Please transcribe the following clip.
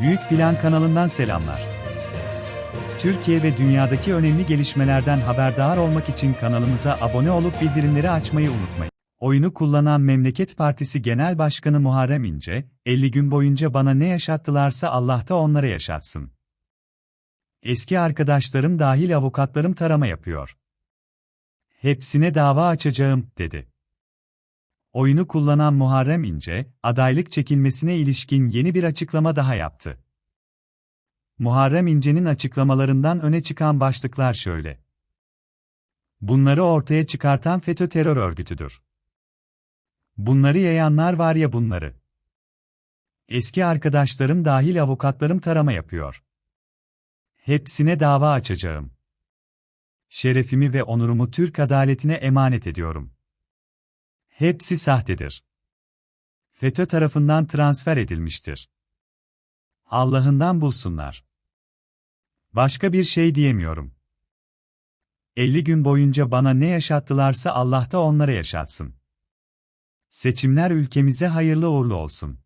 Büyük Plan kanalından selamlar. Türkiye ve dünyadaki önemli gelişmelerden haberdar olmak için kanalımıza abone olup bildirimleri açmayı unutmayın. Oyunu kullanan Memleket Partisi Genel Başkanı Muharrem İnce, 50 gün boyunca bana ne yaşattılarsa Allah da onlara yaşatsın. Eski arkadaşlarım dahil avukatlarım tarama yapıyor. Hepsine dava açacağım, dedi. Oyunu kullanan Muharrem İnce, adaylık çekilmesine ilişkin yeni bir açıklama daha yaptı. Muharrem İnce'nin açıklamalarından öne çıkan başlıklar şöyle. Bunları ortaya çıkartan FETÖ terör örgütüdür. Bunları yayanlar var ya bunları. Eski arkadaşlarım dahil avukatlarım tarama yapıyor. Hepsine dava açacağım. Şerefimi ve onurumu Türk adaletine emanet ediyorum. Hepsi sahtedir. FETÖ tarafından transfer edilmiştir. Allah'ından bulsunlar. Başka bir şey diyemiyorum. 50 gün boyunca bana ne yaşattılarsa Allah da onlara yaşatsın. Seçimler ülkemize hayırlı uğurlu olsun.